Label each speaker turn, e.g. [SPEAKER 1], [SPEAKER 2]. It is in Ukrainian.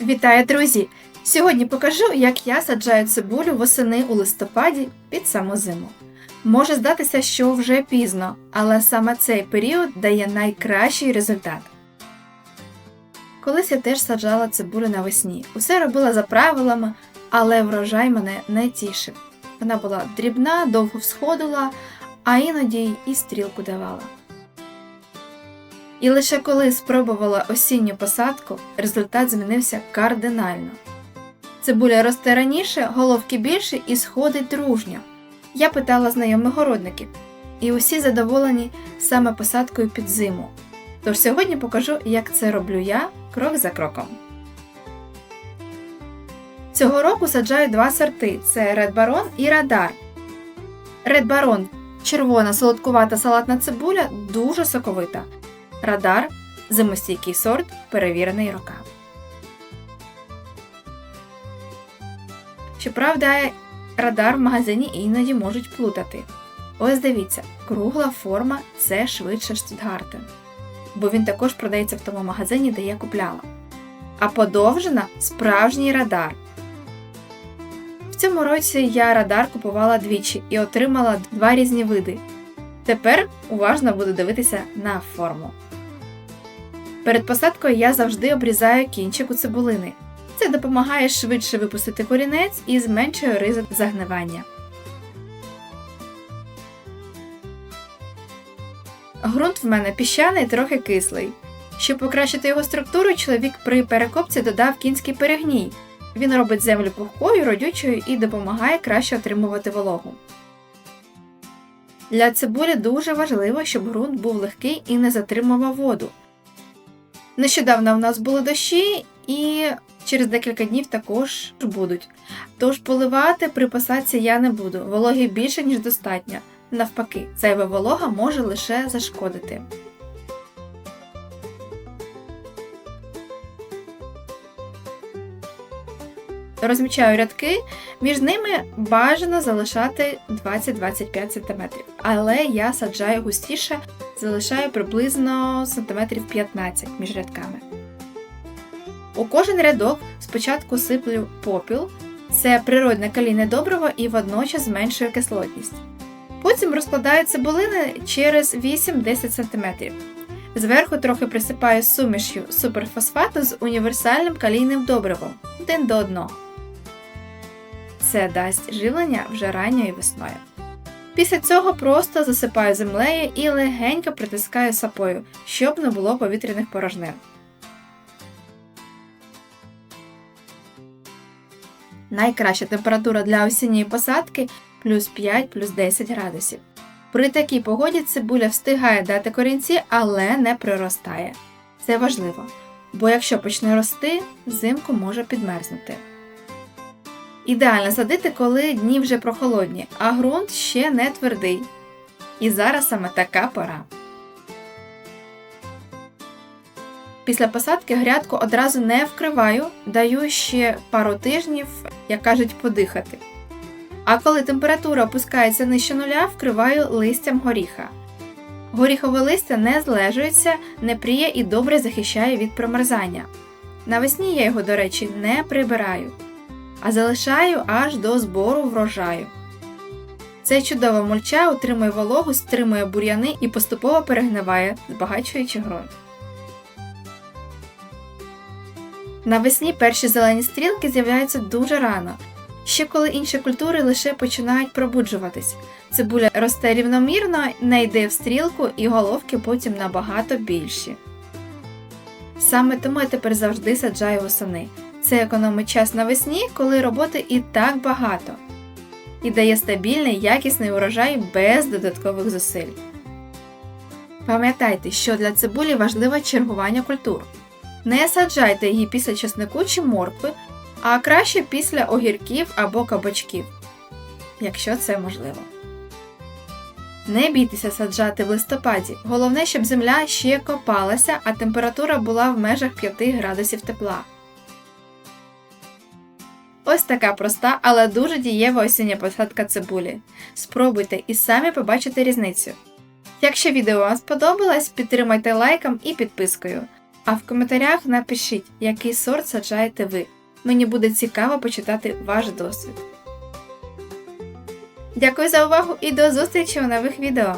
[SPEAKER 1] Вітаю, друзі! Сьогодні покажу, як я саджаю цибулю восени у листопаді під саму зиму. Може здатися, що вже пізно, але саме цей період дає найкращий результат. Колись я теж саджала цибулю навесні. Усе робила за правилами, але врожай мене не тішив. Вона була дрібна, довго всходила, а іноді і стрілку давала. І лише коли спробувала осінню посадку, результат змінився кардинально. Цибуля росте раніше, головки більше і сходить дружньо. Я питала знайомих городників, і усі задоволені саме посадкою під зиму. Тож сьогодні покажу, як це роблю я крок за кроком. Цього року саджаю два сорти: це Red Baron і Радар. Red Baron – червона солодкувата салатна цибуля, дуже соковита. Радар зимостійкий сорт, перевірений роками. Щоправда, радар в магазині іноді можуть плутати. Ось дивіться, кругла форма це швидше Штутгартен, бо він також продається в тому магазині, де я купляла. А подовжена справжній радар. В цьому році я радар купувала двічі і отримала два різні види. Тепер уважно буду дивитися на форму. Перед посадкою я завжди обрізаю кінчик у цибулини. Це допомагає швидше випустити корінець і зменшує ризик загнивання. Ґрунт в мене піщаний, трохи кислий. Щоб покращити його структуру, чоловік при перекопці додав кінський перегній. Він робить землю пухкою, родючою і допомагає краще отримувати вологу. Для цибулі дуже важливо, щоб ґрунт був легкий і не затримував воду. Нещодавно в нас були дощі, і через декілька днів також будуть. Тож поливати при посадці я не буду. Вологи більше, ніж достатньо. Навпаки, зайва волога може лише зашкодити. Розмічаю рядки, між ними бажано залишати 20-25 см, але я саджаю густіше, залишаю приблизно сантиметрів 15 між рядками. У кожен рядок спочатку сиплю попіл, це природне калійне добриво і водночас зменшує кислотність. Потім розкладаю цибулини через 8-10 см. Зверху трохи присипаю сумішю суперфосфату з універсальним калійним добривом один до одного. Це дасть живлення вже ранньою весною. Після цього просто засипаю землею і легенько притискаю сапою, щоб не було повітряних порожнин. Найкраща температура для осінньої посадки плюс 5 плюс 10 градусів. При такій погоді цибуля встигає дати корінці, але не приростає. Це важливо, бо якщо почне рости, взимку може підмерзнути. Ідеально садити, коли дні вже прохолодні, а ґрунт ще не твердий. І зараз саме така пора. Після посадки грядку одразу не вкриваю, даю ще пару тижнів, як кажуть, подихати. А коли температура опускається нижче нуля, вкриваю листям горіха. Горіхове листя не злежується, не пріє і добре захищає від промерзання. Навесні я його, до речі, не прибираю, а залишаю аж до збору врожаю. Цей чудова мульча утримує вологу, стримує бур'яни і поступово перегниває, збагачуючи ґрунт. Навесні перші зелені стрілки з'являються дуже рано, ще коли інші культури лише починають пробуджуватись. Цибуля росте рівномірно, не йде в стрілку і головки потім набагато більші. Саме тому я тепер завжди саджаю восени. Це економить час навесні, коли роботи і так багато, і дає стабільний, якісний урожай без додаткових зусиль. Пам'ятайте, що для цибулі важливе чергування культур. Не саджайте її після чеснику чи моркви, а краще після огірків або кабачків, якщо це можливо. Не бійтеся саджати в листопаді. Головне, щоб земля ще копалася, а температура була в межах 5 градусів тепла. Ось така проста, але дуже дієва осіння посадка цибулі. Спробуйте і самі побачите різницю. Якщо відео вам сподобалось, підтримайте лайком і підпискою. А в коментарях напишіть, який сорт саджаєте ви. Мені буде цікаво почитати ваш досвід. Дякую за увагу і до зустрічі у нових відео!